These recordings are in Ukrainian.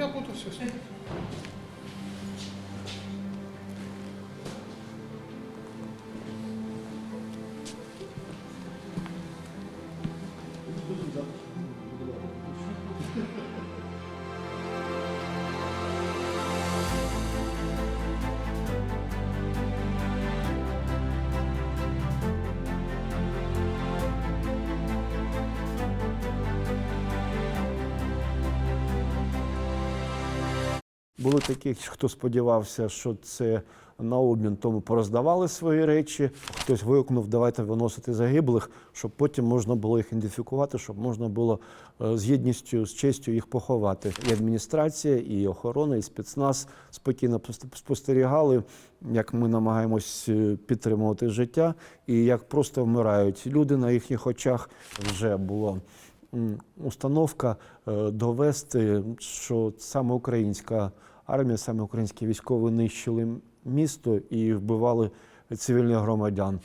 Я буду все. Були такі, хто сподівався, що це на обмін, тому пороздавали свої речі. Хтось вигукнув, давайте виносити загиблих, щоб потім можна було їх ідентифікувати, щоб можна було е, з гідністю, з честю їх поховати. І адміністрація, і охорона, і спецназ спокійно пос- спостерігали, як ми намагаємось е, підтримувати життя, і як просто вмирають люди на їхніх очах. Вже було установка е, довести, що саме українська армія, саме українські військові нищили місто і вбивали цивільних громадян.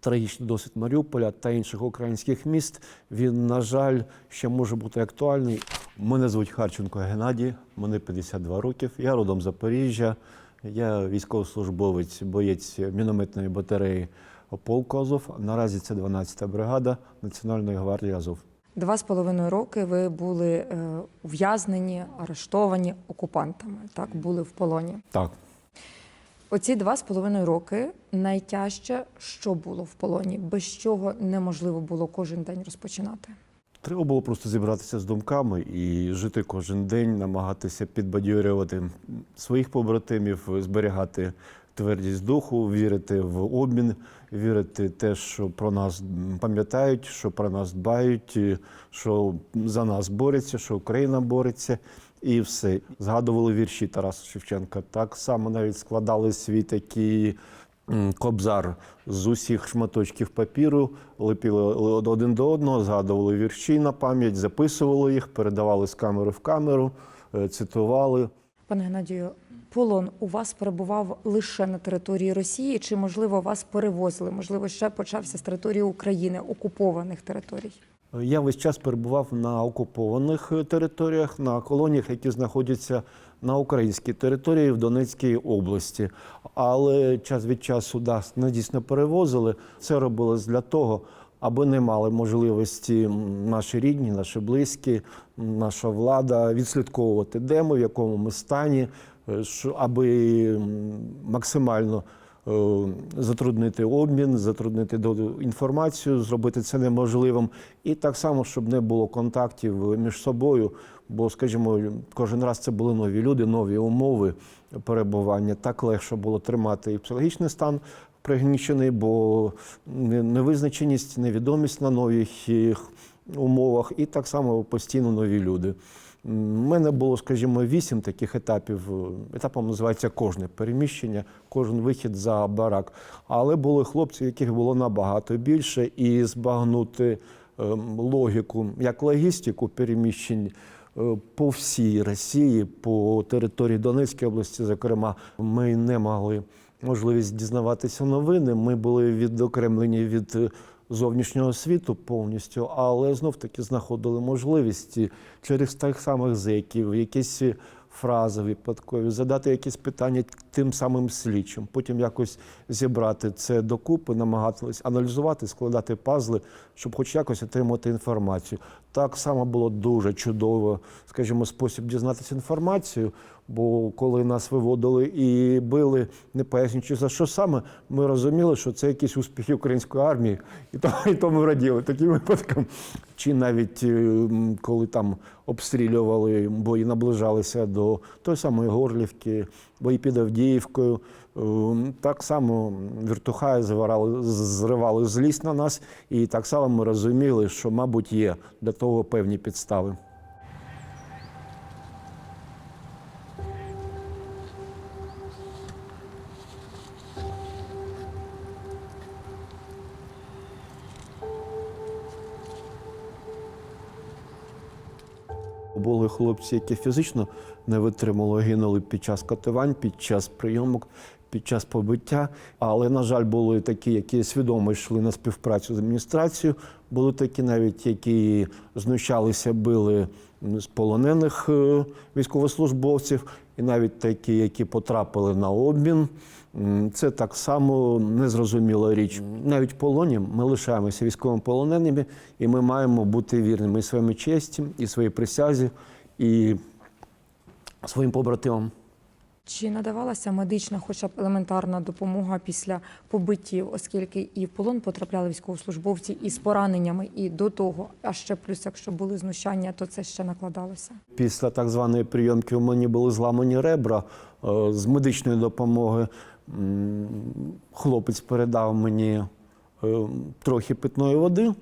Трагічний досвід Маріуполя та інших українських міст він, на жаль, ще може бути актуальний. Мене звуть Харченко Геннадій, мені 52 років. Я родом Запоріжжя. Я військовослужбовець, боєць мінометної батареї полку Азов. Наразі це 12-та бригада Національної гвардії Азов. Два з половиною роки ви були е, ув'язнені, арештовані окупантами. Так, були в полоні. Так, Оці два з половиною роки найтяжче, що було в полоні, без чого неможливо було кожен день розпочинати. Треба було просто зібратися з думками і жити кожен день, намагатися підбадьорювати своїх побратимів, зберігати твердість духу, вірити в обмін, вірити те, що про нас пам'ятають, що про нас дбають, що за нас борються, що Україна бореться. І все. Згадували вірші Тараса Шевченка. Так само навіть складали свій такий кобзар з усіх шматочків папіру, лепіли один до одного, згадували вірші на пам'ять, записували їх, передавали з камери в камеру, е, цитували. Пане Геннадію, полон у вас перебував лише на території Росії, чи можливо вас перевозили? Можливо, ще почався з території України, окупованих територій? Я весь час перебував на окупованих територіях, на колоніях, які знаходяться на українській території в Донецькій області. Але час від часу да, нас дійсно перевозили. Це робилось для того, аби не мали можливості наші рідні, наші близькі, наша влада відслідковувати, де ми, в якому ми стані, аби максимально е, затруднити обмін, затруднити інформацію, зробити це неможливим. І так само, щоб не було контактів між собою. Бо, скажімо, кожен раз це були нові люди, нові умови перебування. Так легше було тримати і психологічний стан пригнічений, бо невизначеність, невідомість на нових умовах, і так само постійно нові люди. Мене було, скажімо, вісім таких етапів. Етапом називається кожне переміщення, кожен вихід за барак. Але були хлопці, яких було набагато більше, і збагнути ем, логіку, як логістику переміщень е, по всій Росії, по території Донецької області, зокрема, ми не мали можливість дізнаватися новини. Ми були відокремлені від е, зовнішнього світу повністю, але знов таки знаходили можливість через тих самих зеків, якісь фрази випадкові, задати якісь питання тим самим слідчим, потім якось зібрати це докупи, намагатися аналізувати, складати пазли, щоб хоч якось отримати інформацію. Так само було дуже чудово, скажімо, спосіб дізнатися інформацію. Бо коли нас виводили і били, не пояснюючи за що саме, ми розуміли, що це якісь успіхи української армії, і то, і то ми раділи таким випадкам. Чи навіть е, коли там обстрілювали бої, наближалися до тої самої Горлівки, бої під Авдіївкою, е, так само віртухаї зривали, зривали злість на нас, і так само ми розуміли, що, мабуть, є для того певні підстави. Були хлопці, які фізично не витримали, гинули під час катувань, під час прийомок, під час побиття. Але, на жаль, були такі, які свідомо йшли на співпрацю з адміністрацією. Були такі навіть, які знущалися, били з полонених е, військовослужбовців, і навіть такі, які потрапили на обмін. Це так само незрозуміла річ. Навіть в полоні ми лишаємося військовими полоненими, і ми маємо бути вірними і своїй честі, і своїй присязі, і своїм побратимам. Чи надавалася медична, хоча б елементарна допомога після побиттів, оскільки і в полон потрапляли військовослужбовці із пораненнями, і до того, а ще плюс, якщо були знущання, то це ще накладалося. Після так званої прийомки у мені були зламані ребра Е, з медичної допомоги. Хлопець передав мені е, трохи питної води,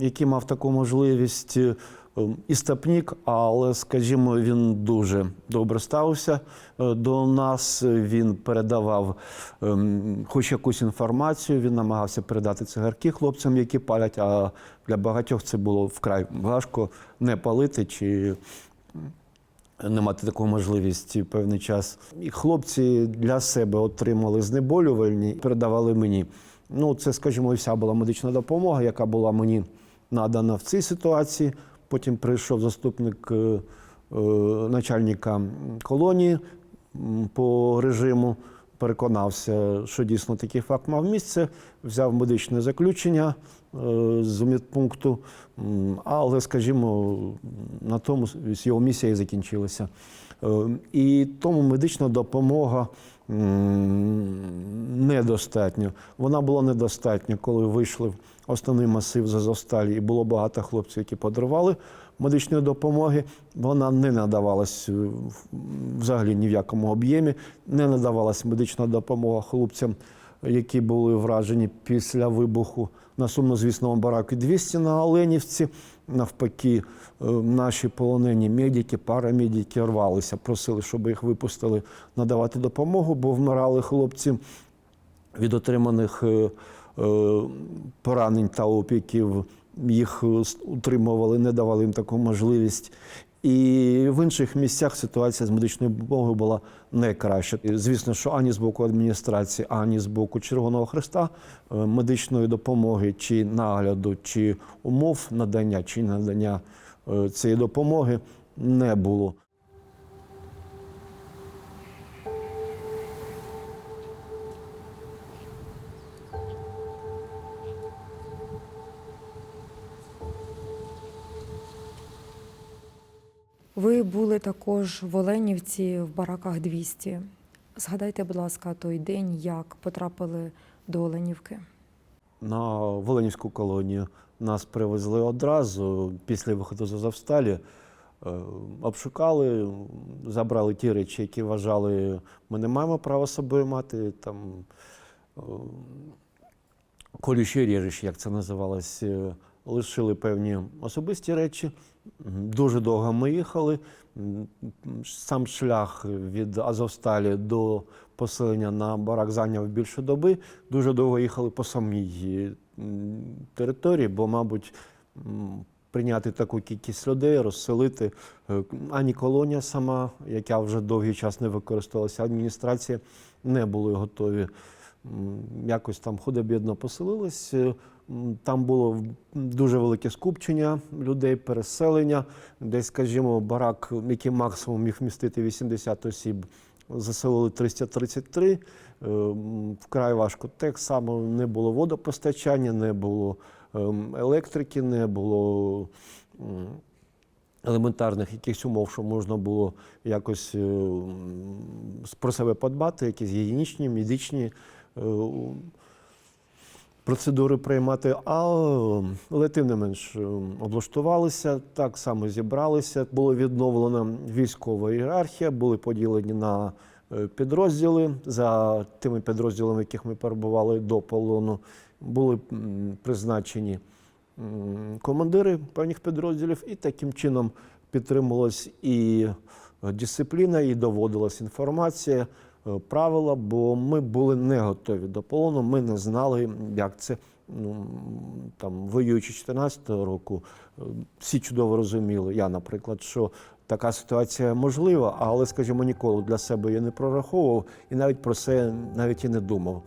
який мав таку можливість. Е, Істопнік, але, скажімо, він дуже добре ставився е, до нас. Він передавав ем, хоч якусь інформацію, він намагався передати цигарки хлопцям, які палять, а для багатьох це було вкрай важко не палити чи не мати таку можливість певний час. І хлопці для себе отримали знеболювальні, передавали мені. Ну, це, скажімо, вся була медична допомога, яка була мені надана в цій ситуації. Потім прийшов заступник е, е, начальника колонії по режиму, переконався, що дійсно такий факт мав місце, взяв медичне заключення е, з медпункту, але, скажімо, на тому його місія і закінчилася. Е, І тому медична допомога недостатньо. Вона була недостатня, коли вийшли в основний масив з Азовсталі, і було багато хлопців, які поdarували медичної допомоги. Вона не надавалась е, взагалі ні в якому об'ємі, не надавалась медична допомога хлопцям, які були вражені після вибуху на сумнозвісному бараку 200 на Оленівці. Навпаки, е, наші полонені медики, парамедики рвалися, просили, щоб їх випустили надавати допомогу, бо вмирали хлопці від отриманих е, поранень та опіків. Їх е, утримували, не давали їм таку можливість. І в інших місцях ситуація з медичною допомогою була не краща. Звісно, що ані з боку адміністрації, ані з боку Червоного Христа е, медичної допомоги чи нагляду, чи умов надання, чи надання е, цієї допомоги не було. Ви були також в Оленівці в бараках 200. Згадайте, будь ласка, той день, як потрапили до Оленівки. На Волинську колонію нас привезли одразу після виходу з Азовсталі. Е, Обшукали, забрали ті речі, які вважали, ми не маємо права з собою мати. Там е, колючі ріжеш, як це називалось, е, лишили певні особисті речі. Дуже довго ми їхали. Сам шлях від Азовсталі до поселення на барак зайняв більше доби. Дуже довго їхали по самій території, бо, мабуть, прийняти таку кількість людей, розселити е, ані колонія сама, яка вже довгий час не використовувалася, адміністрація не були готові. Якось там худо-бідно поселились. Там було дуже велике скупчення людей, переселення. Десь, скажімо, барак, який максимум міг вмістити 80 осіб, заселили 333. Е, Вкрай важко. Так само не було водопостачання, не було ем, електрики, не було елементарних якихось умов, що можна було якось е, про себе подбати, якісь гігієнічні, медичні е, процедури приймати. А е, але тим не менш е, облаштувалися, так само зібралися. Було відновлена військова ієрархія, були поділені на е, підрозділи за тими підрозділами, яких ми перебували до полону. Були призначені командири певних підрозділів, і таким чином підтримувалась і е, дисципліна, і доводилась інформація, правила, бо ми були не готові до полону, ми не знали, як це. Ну, там, воюючи 14-го року, е, всі чудово розуміли, я, наприклад, що така ситуація можлива, але, скажімо, ніколи для себе я не прораховував і навіть про це навіть і не думав.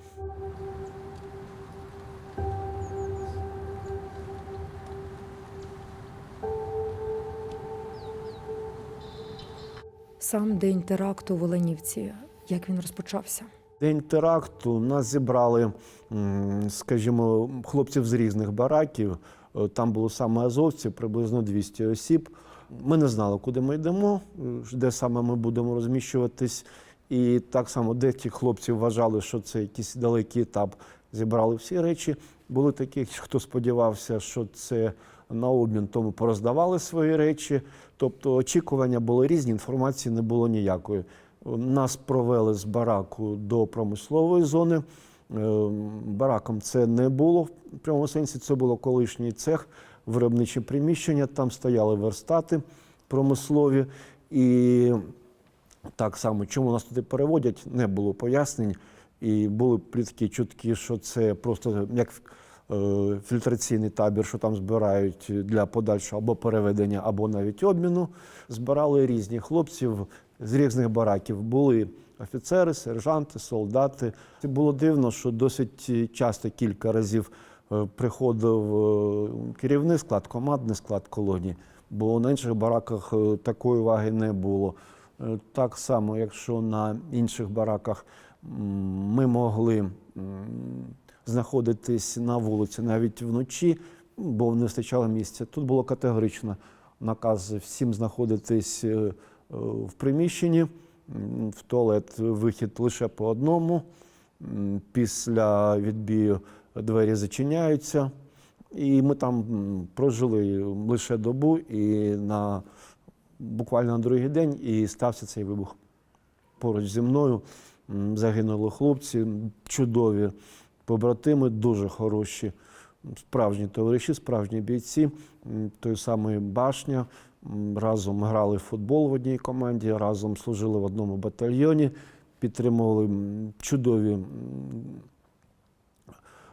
Сам день теракту в Оленівці, як він розпочався? День теракту нас зібрали, скажімо, хлопців з різних бараків. Е, Там було саме азовців, приблизно 200 осіб. Ми не знали, куди ми йдемо, е, де саме ми будемо розміщуватись. І так само деякі хлопці вважали, що це якийсь далекий етап. Зібрали всі речі. Були такі, хто сподівався, що це на обмін, тому пороздавали свої речі. Тобто очікування були різні, інформації не було ніякої. Нас провели з бараку до промислової зони. Е, Бараком це не було в прямому сенсі. Це було колишній цех, виробниче приміщення. Там стояли верстати промислові. І так само, чому нас туди переводять, не було пояснень. І були плітки чутки, що це просто як е, фільтраційний табір, що там збирають для подальшого або переведення, або навіть обміну. Збирали різні хлопців з різних бараків. Були офіцери, сержанти, солдати. Це було дивно, що досить часто кілька разів е, приходив е, керівний склад, командний склад колонії, бо на інших бараках е, такої уваги не було. Так само, якщо на інших бараках ми могли знаходитись на вулиці навіть вночі, бо не вистачало місця. Тут було категорично наказ всім знаходитись в приміщенні, в туалет вихід лише по одному. Після відбію двері зачиняються. І ми там прожили лише добу, і на буквально на другий день і стався цей вибух. Поруч зі мною загинули хлопці, чудові побратими, дуже хороші, справжні товариші, справжні бійці. Той самий Башня. Разом грали в футбол в одній команді, разом служили в одному батальйоні, підтримували чудові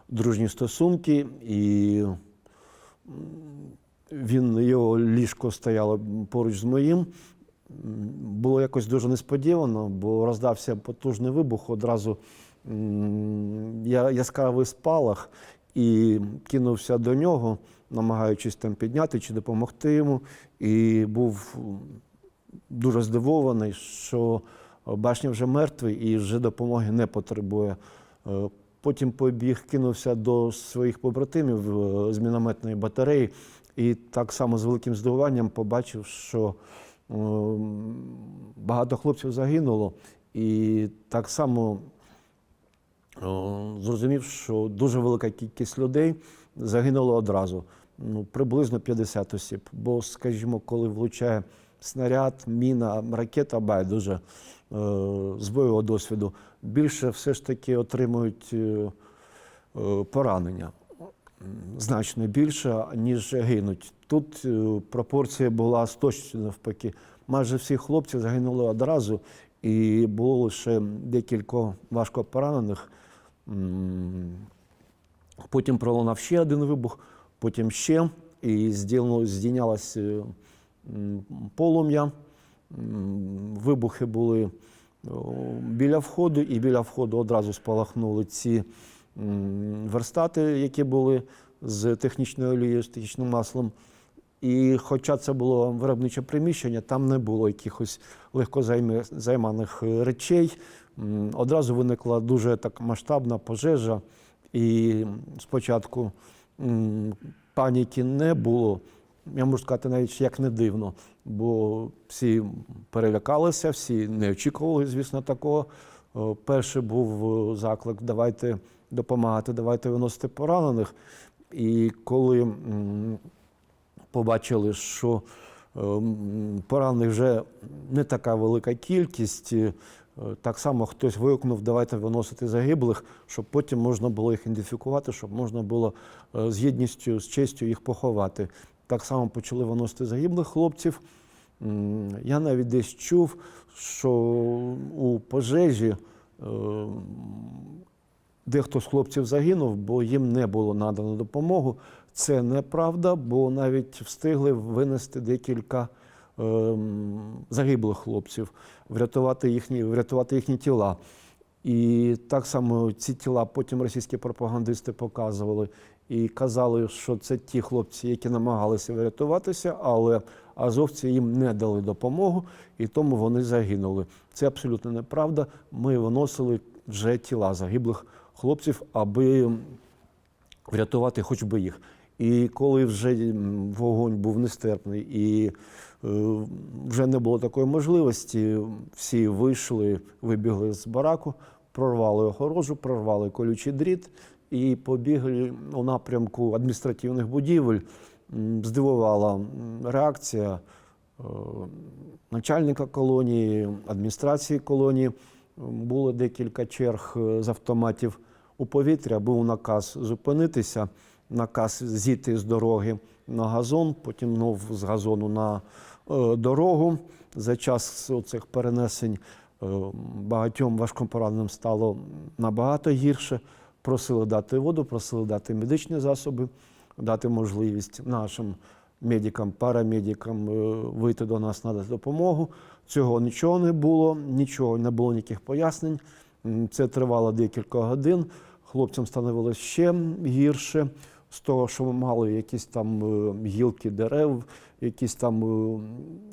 дружні стосунки. І він, його ліжко стояло поруч з моїм. Було якось дуже несподівано, бо роздався потужний вибух. Одразу яскравий спалах і кинувся до нього, намагаючись там підняти чи допомогти йому. І був дуже здивований, що башня вже мертвий і вже допомоги не потребує. Е, Потім побіг, кинувся до своїх побратимів е, з мінометної батареї, і так само з великим здивуванням побачив, що е, багато хлопців загинуло, і так само е, зрозумів, що дуже велика кількість людей загинуло одразу. Ну, приблизно 50 осіб. Бо, скажімо, коли влучає снаряд, міна, ракета байдуже е, з бойового досвіду, більше все ж таки отримують е, е, поранення. Значно більше, ніж гинуть. Тут пропорція була точністю навпаки. Майже всі хлопці загинули одразу, і було лише декілька важко поранених. Потім пролунав ще один вибух, потім ще, і здійняло- здійнялось е, полум'я. Вибухи були біля входу, і біля входу одразу спалахнули ці верстати, які були з технічною олією, з технічним маслом. І хоча це було виробниче приміщення, там не було якихось легкозайманих е, речей. Одразу виникла дуже так масштабна пожежа, і спочатку паніки не було. Я можу сказати, навіть як не дивно, бо всі перелякалися, всі не очікували, звісно, такого. Перший був е, заклик: давайте допомагати, давайте виносити поранених. І коли побачили, що ем, поранених вже не така велика кількість. Е, Так само хтось вигукнув, давайте виносити загиблих, щоб потім можна було їх ідентифікувати, щоб можна було е, з гідністю, з честю їх поховати. Так само почали виносити загиблих хлопців. Я навіть десь чув, що у пожежі е, дехто з хлопців загинув, бо їм не було надано допомогу. Це неправда, бо навіть встигли винести декілька загиблих хлопців, врятувати їхні, врятувати їхні тіла. І так само ці тіла потім російські пропагандисти показували і казали, що це ті хлопці, які намагалися врятуватися, але азовці їм не дали допомогу, і тому вони загинули. Це абсолютно неправда. Ми виносили вже тіла загиблих хлопців, аби врятувати хоч би їх. І коли вже вогонь був нестерпний і вже не було такої можливості, всі вийшли, вибігли з бараку, прорвали огорожу, прорвали колючий дріт і побігли у напрямку адміністративних будівель. Здивувала реакція е, начальника колонії, адміністрації колонії. Було декілька черг е, з автоматів у повітря, був наказ зупинитися, наказ зійти з дороги на газон, потім знов з газону на е, дорогу. За час цих перенесень е, багатьом важкопораненим стало набагато гірше. Просили дати воду, просили дати медичні засоби, дати можливість нашим медикам, парамедикам е, вийти до нас, надати допомогу. Цього нічого не було, нічого не було ніяких пояснень. Це тривало декілька годин. Хлопцям становилось ще гірше з того, що ми мали якісь там е, гілки дерев, якісь там е,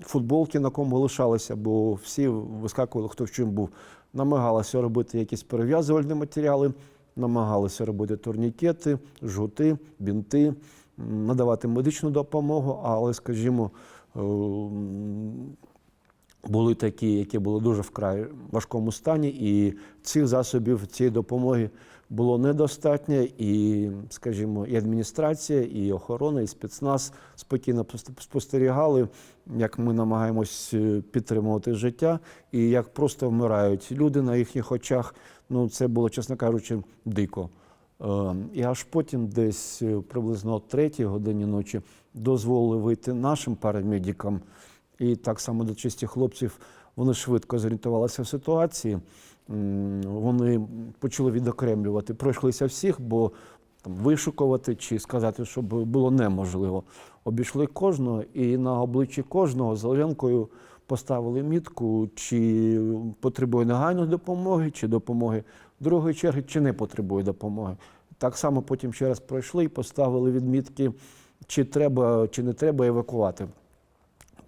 футболки, на кому лишалися, бо всі вискакували, хто в чим був. Намагалися робити якісь перев'язувальні матеріали, намагалися робити турнікети, жгути, бінти, надавати медичну допомогу, але, скажімо, е, були такі, які були дуже вкрай важкому стані, і цих засобів цієї допомоги було недостатньо. І, скажімо, і адміністрація, і охорона, і спецназ спокійно спостерігали, як ми намагаємось е, підтримувати життя, і як просто вмирають люди на їхніх очах. Ну, це було, чесно кажучи, дико. Е, І аж потім, десь е, приблизно о третій годині ночі, дозволили вийти нашим парамедикам. І так само до чисті хлопців вони швидко зорієнтувалися в ситуації. Вони почали відокремлювати, пройшлися всіх, бо там, вишукувати чи сказати, щоб було неможливо. Обійшли кожного, і на обличчі кожного зеленкою поставили мітку, чи потребує негайної допомоги, чи допомоги другої черги, чи не потребує допомоги. Так само потім ще раз пройшли і поставили відмітки, чи треба, чи не треба евакувати.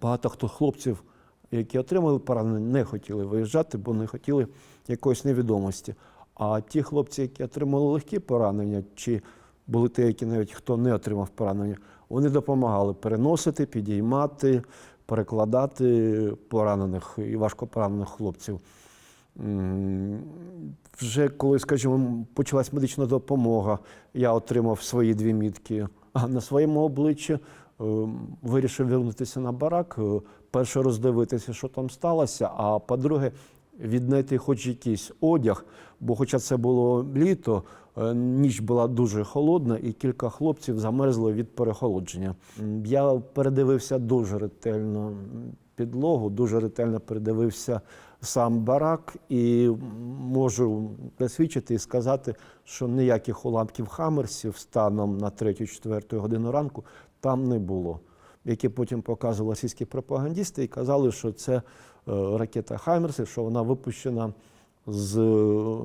Багато хто хлопців, які отримали поранення, не хотіли виїжджати, бо не хотіли якоїсь невідомості. А ті хлопці, які отримали легкі поранення, чи були ті, які навіть хто не отримав поранення, вони допомагали переносити, підіймати, перекладати поранених і важко поранених хлопців. Вже коли, скажімо, почалась медична допомога, я отримав свої дві мітки а на своєму обличчі. е, Вирішив вернутися на барак, е, перше роздивитися, що там сталося, а по-друге, віднайти хоч якийсь одяг, бо хоча це було літо, е, ніч була дуже холодна, і кілька хлопців замерзли від перехолодження. Я передивився дуже ретельно підлогу, дуже ретельно передивився сам барак, і можу засвідчити і сказати, що ніяких уламків хамерсів станом на 3-4 годину ранку там не було. Які потім показували російські пропагандисти і казали, що це е, ракета Хаймерси, що вона випущена з е,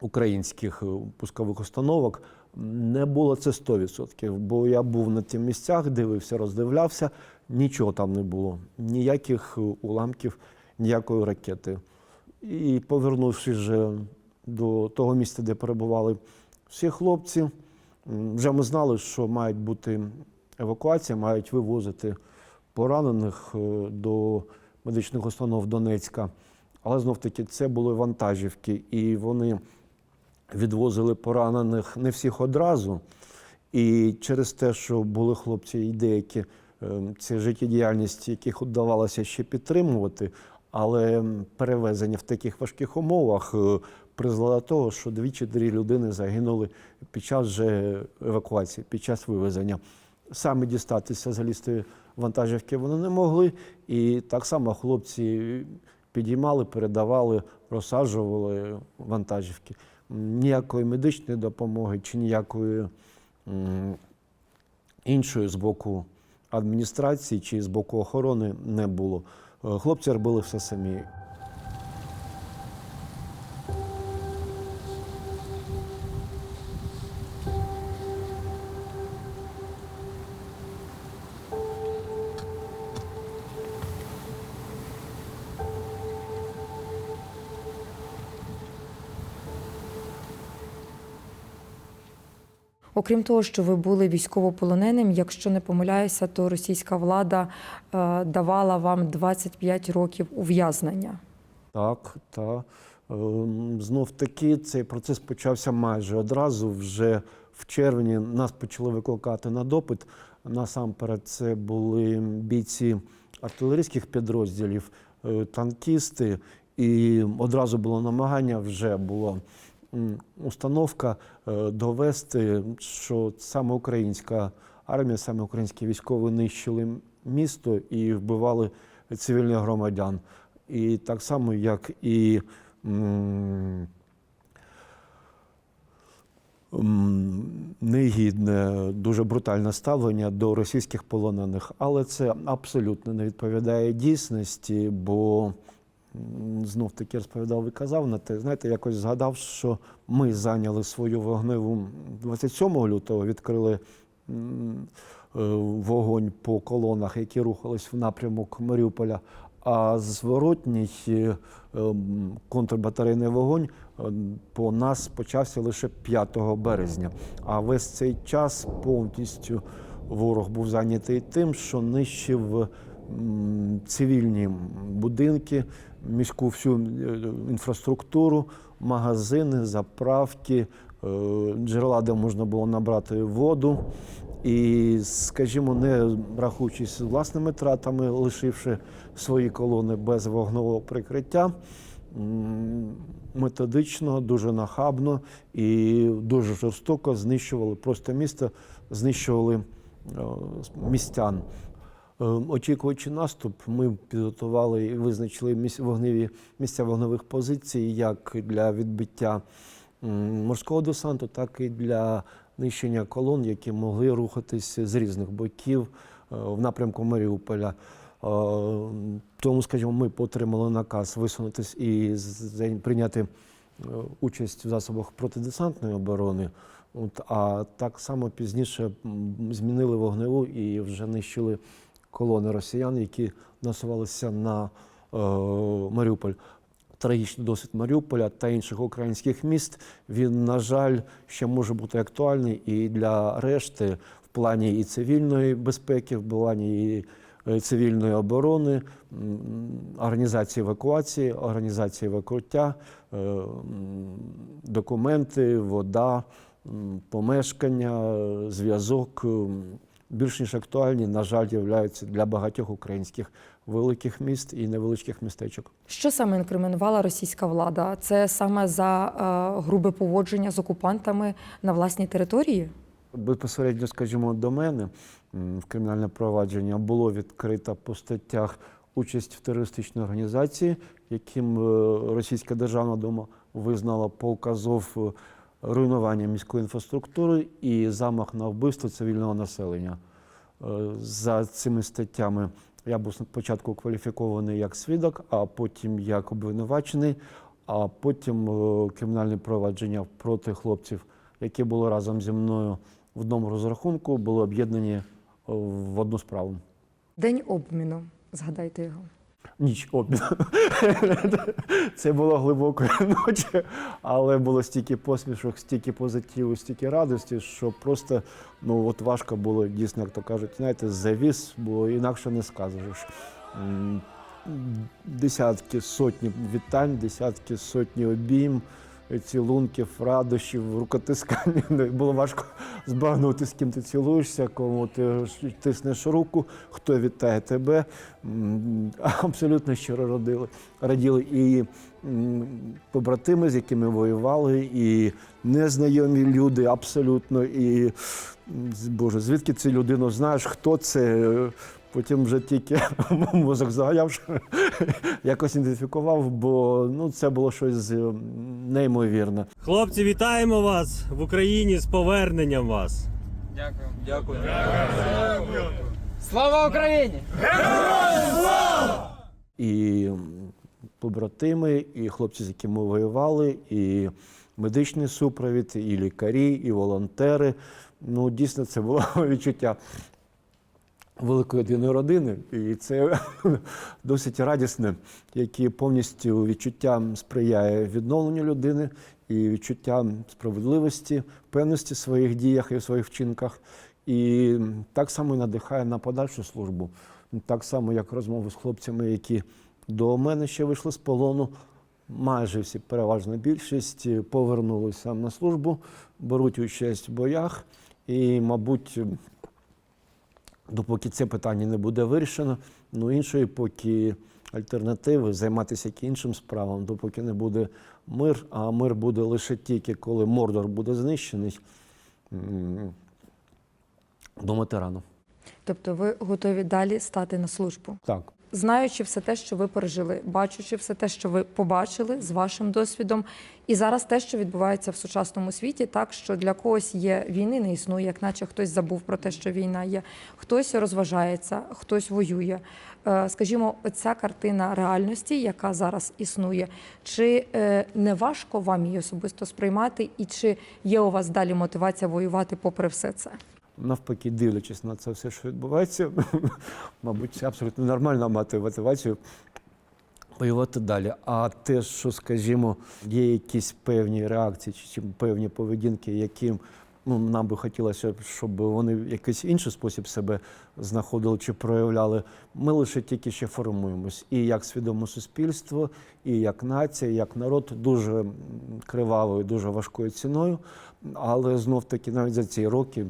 українських е, пускових установок. Не було це 100%, бо я був на тих місцях, дивився, роздивлявся, нічого там не було, ніяких уламків, ніякої ракети. І повернувшись вже до того місця, де перебували всі хлопці, вже ми знали, що мають бути евакуація, мають вивозити поранених до медичних установ Донецька. Але знов таки це були вантажівки, і вони відвозили поранених не всіх одразу. І через те, що були хлопці і деякі, е, це життєдіяльність, яких вдавалося ще підтримувати, але перевезення в таких важких умовах е, призвело до того, що дві чи три людини загинули під час же евакуації, під час вивезення. Саме дістатися залізти в вантажівки вони не могли. І так само хлопці підіймали, передавали, розсаджували вантажівки. Ніякої медичної допомоги чи ніякої іншої з боку адміністрації чи з боку охорони не було. Е, Хлопці робили все самі. Окрім того, що ви були військовополоненим, якщо не помиляюся, то російська влада е, давала вам 25 років ув'язнення. Так, та знов таки цей процес почався майже одразу. Вже в червні нас почали викликати на допит. Насамперед, це були бійці артилерійських підрозділів, е, танкісти, і одразу було намагання, вже було установка е, довести, що саме українська армія, саме українські військові нищили місто і вбивали цивільних громадян. І так само, як і негідне, дуже брутальне ставлення до російських полонених. Але це абсолютно не відповідає дійсності, бо знов таки розповідав і казав на те. Знаєте, якось згадав, що ми зайняли свою вогневу 27 лютого, відкрили е, вогонь по колонах, які рухались в напрямок Маріуполя. А зворотній е, ем, контрбатарейний вогонь е, по нас почався лише 5 березня. А весь цей час повністю ворог був зайнятий тим, що нищив цивільні будинки, міську всю е, інфраструктуру, магазини, заправки, е, джерела, де можна було набрати воду. І, скажімо, не рахуючись власними тратами, лишивши свої колони без вогнового прикриття, методично, дуже нахабно і дуже жорстоко знищували просто місто, знищували е, містян. Е, Очікуючи наступ, ми підготували і визначили вогневі місця вогневих позицій як для відбиття морського десанту, так і для нищення колон, які могли рухатися з різних боків е, в напрямку Маріуполя. Е, Тому, скажімо, ми отримали наказ висунутись і прийняти е, участь в засобах протидесантної оборони. От, а так само пізніше змінили вогневу і вже нищили колони росіян, які насувалися на е, Маріуполь. Трагічний досвід Маріуполя та інших українських міст він, на жаль, ще може бути актуальний і для решти в плані і цивільної безпеки, в плані і е, цивільної оборони, організації евакуації, організації викруття, е, документи, вода, помешкання, е, зв'язок. Більш ніж актуальні, на жаль, являються для багатьох українських великих міст і невеличких містечок. Що саме інкримінувала російська влада? Це саме за е, грубе поводження з окупантами на власній території? Безпосередньо, скажімо, до мене в кримінальне провадження було відкрито по статтях участь в терористичній організації, яким е, Російська Державна Дума визнала полк Азов е, руйнування міської інфраструктури і замах на вбивство цивільного населення. Е, За цими статтями я був спочатку кваліфікований як свідок, а потім як обвинувачений, а потім е, кримінальне провадження проти хлопців, які були разом зі мною в одному розрахунку, були об'єднані е, в одну справу. День обміну. Згадайте його. Ніч обміну. Це було глибокої ночі, але було стільки посмішок, стільки позитиву, стільки радості, що просто ну от важко було дійсно, як то кажуть, знаєте, завіс, бо інакше не скажеш. Десятки, сотні вітань, десятки, сотні обійм, цілунків, радощів, рукотискання. Було важко збагнути, з ким ти цілуєшся, кому ти тиснеш руку, хто вітає тебе. Абсолютно щиро радили, раділи і побратими, з якими воювали, і незнайомі люди абсолютно. І Боже, звідки цю людину знаєш, хто це? Потім вже тільки мозок загаяв, якось ідентифікував, бо ну, це було щось е, неймовірне. Хлопці, вітаємо вас в Україні з поверненням вас. Дякую. Дякую. Слава Україні! і побратими, і хлопці, з якими ми воювали, і медичний супровід, і лікарі, і волонтери. Ну, дійсно, це було відчуття великої єдиної родини, і це досить радісне, яке повністю відчуттям сприяє відновленню людини і відчуттям справедливості, певності в своїх діях і в своїх вчинках. І так само і надихає на подальшу службу. Так само, як розмови з хлопцями, які до мене ще вийшли з полону. Майже всі, переважна більшість, е, повернулися на службу, беруть участь в боях. І, мабуть, допоки це питання не буде вирішено, ну іншої поки альтернативи займатися іншим справам, допоки не буде мир, а мир буде лише тільки коли Мордор буде знищений. Думати рано. Тобто ви готові далі стати на службу? Так. Знаючи все те, що ви пережили, бачучи все те, що ви побачили з вашим досвідом, і зараз те, що відбувається в сучасному світі, так що для когось є війни, не існує, як наче хтось забув про те, що війна є, хтось розважається, хтось воює. Е, Скажімо, оця картина реальності, яка зараз існує, чи е, не важко вам її особисто сприймати, і чи є у вас далі мотивація воювати попри все це? Навпаки, дивлячись на це все, що відбувається, мабуть, абсолютно нормально мати мотивацію воювати далі. А те, що, скажімо, є якісь певні реакції чи певні поведінки, яким ну, нам би хотілося, щоб вони в якийсь інший спосіб себе знаходили чи проявляли, ми лише тільки ще формуємось. І як свідоме суспільство, і як нація, і як народ дуже кривавою, дуже важкою ціною. Але знов таки навіть за ці роки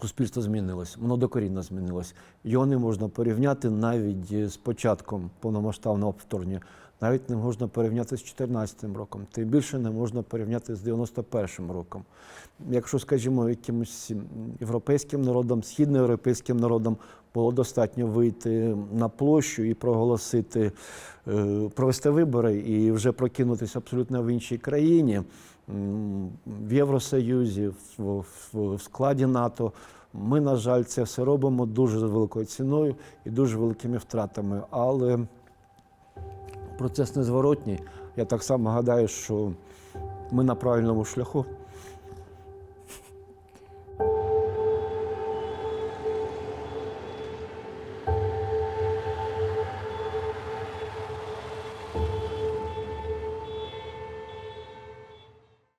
суспільство змінилось, воно докорінно змінилось. Його не можна порівняти навіть е, з початком повномасштабного вторгнення. Навіть не можна порівняти з 2014 роком, тим більше не можна порівняти з 91 роком. Якщо, скажімо, якимось європейським народам, східноєвропейським народам було достатньо вийти на площу і проголосити, е, провести вибори і вже прокинутися абсолютно в іншій країні, в Євросоюзі, в, складі НАТО. Ми, на жаль, це все робимо дуже великою ціною і дуже великими втратами. Але процес незворотній. Я так само гадаю, що ми на правильному шляху.